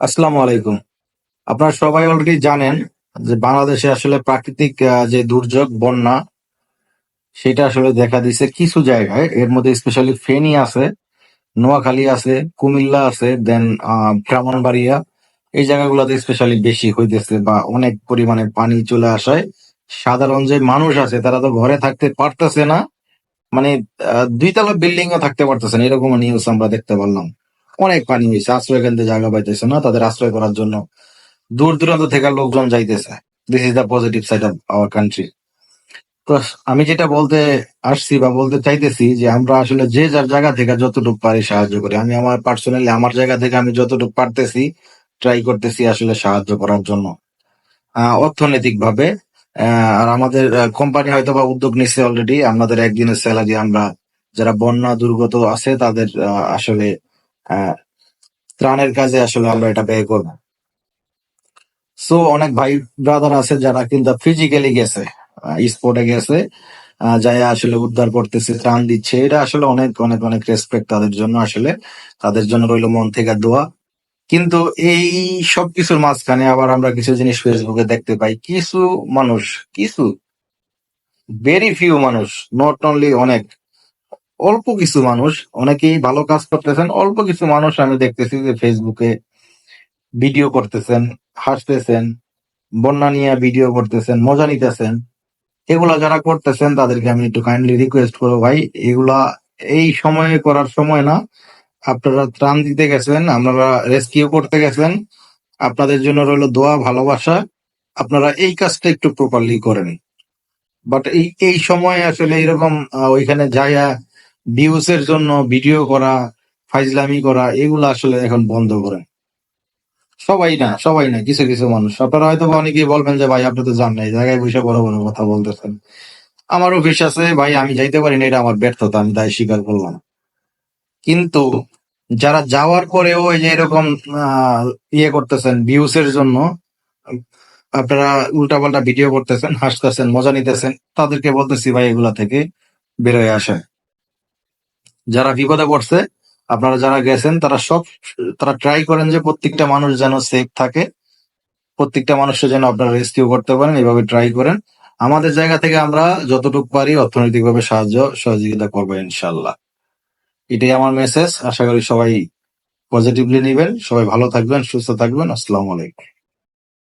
আসসালামু আলাইকুম। আপনারা সবাই অলরেডি জানেন যে বাংলাদেশে আসলে প্রাকৃতিক যে দুর্যোগ, বন্যা, সেটা আসলে দেখা দিছে কিছু জায়গায়। এর মধ্যে স্পেশালি ফেনী আছে, নোয়াখালী আছে, কুমিল্লা আছে, দেন ব্রাহ্মণবাড়িয়া। এই জায়গাগুলোতে স্পেশালি বেশি হইতেছে বা অনেক পরিমাণে পানি চলে আসায়। সাধারণ যে মানুষ আছে, তারা তো ঘরে থাকতে পারতেছে না। মানে দুইতলা বিল্ডিং ও থাকতে পারতেছে না এরকম নিউজ আমরা দেখতে পারলাম। অনেক পানি হয়েছে আশ্রয় কেন্দ্রে জায়গা পাইতেছে না, তাদের আশ্রয় করার জন্য দূর দূরান্ত থেকে লোকজন যাইতেছে। This is the positive side of our country তো আমি যেটা বলতে আসছি বা বলতে চাইতেছি যে আমরা আসলে যে যার জায়গা থেকে যতটুকু পারি সাহায্য করি। আমি আমার পার্সোনালি আমার জায়গা থেকে আমি যতটুকু পারতেছি ট্রাই করতেছি আসলে সাহায্য করার জন্য। অর্থনৈতিক ভাবে আর আমাদের কোম্পানি হয়তো বা উদ্যোগ নিচ্ছে অলরেডি আমাদের একদিনের স্যালারি আমরা, যারা বন্যা দুর্গত আছে তাদের আসলে ত্রাণের কাজে আসলে আমরা এটা ব্যয় করব। সো অনেক ভাই ব্রাদার আছে যারা কিন্তু ফিজিক্যালি গেছে স্পোর্টে গেছে যাই আসলে উদ্ধার করতেছে, ত্রাণ দিচ্ছে, এটা আসলে অনেক অনেক অনেক রেসপেক্ট তাদের জন্য আসলে, তাদের জন্য রইল মন থেকে দোয়া। কিন্তু এই সব কিছুর মাঝখানে আবার আমরা কিছু জিনিস ফেসবুকে দেখতে পাই, কিছু মানুষ, কিছু ভেরি ফিউ মানুষ নট অনলি অনেক অল্প কিছু মানুষ, অনেকেই ভালো কাজ করতেছেন, অল্প কিছু মানুষ আমি দেখতেছি যে ফেসবুকে ভিডিও করতেছেন, হাসতেছেন, বন্যা নিয়ে ভিডিও করতেছেন, মজা নিতেছেন। এগুলা যারা করতেছেন, তাদেরকে আমি একটু কাইন্ডলি রিকোয়েস্ট করব, ভাই, এগুলা এই সময়ে করার সময় না, আপনারা ত্রাণ দিতে গেছেন, আপনারা রেস্কিউ করতে গেছেন, আপনাদের জন্য রইল দোয়া, ভালোবাসা, আপনারা এই কাজটা একটু প্রপারলি করেন। বাট এই এই সময় আসলে এরকম ওইখানে যাইয়া ভিউস এর জন্য ভিডিও করা ফাইজলামি করা, এগুলো আসলে এখন বন্ধ করে। সবাই না সবাই না, কিছু কিছু মানুষ। আপনারা হয়তো অনেকেই বলবেন যে, ভাই, আপনি তো জান নাই জায়গায় বসে বড় বড় কথা বলতেছেন। আমার অফিস আছে, ভাই, আমি যাইতে পারি না, এটা আমার ব্যর্থতা, আমি তাই স্বীকার করলাম। কিন্তু যারা যাওয়ার পরেও এই যে এরকম ইয়ে করতেছেন ভিউস এর জন্য, আপনারা উল্টাপাল্টা ভিডিও করতেছেন, হাসতেছেন, মজা নিতেছেন, তাদেরকে বলতেছি, ভাই, এগুলা থেকে বেরোয় আসেন। যারা বিপদে পড়ছে, আপনারা যারা গেছেন, তারা সব, তারা ট্রাই করেন যে প্রত্যেকটা মানুষ যেন সেফ থাকে, প্রত্যেকটা মানুষকে যেন আপনারা রেস্কিউ করতে পারেন, এভাবে ট্রাই করেন। আমাদের জায়গা থেকে আমরা যতটুকু পারি অর্থনৈতিকভাবে সাহায্য, সহযোগিতা করব ইনশাল্লাহ এটাই আমার মেসেজ আশা করি সবাই পজিটিভলি নেবেন। সবাই ভালো থাকবেন, সুস্থ থাকবেন। আসসালামু আলাইকুম।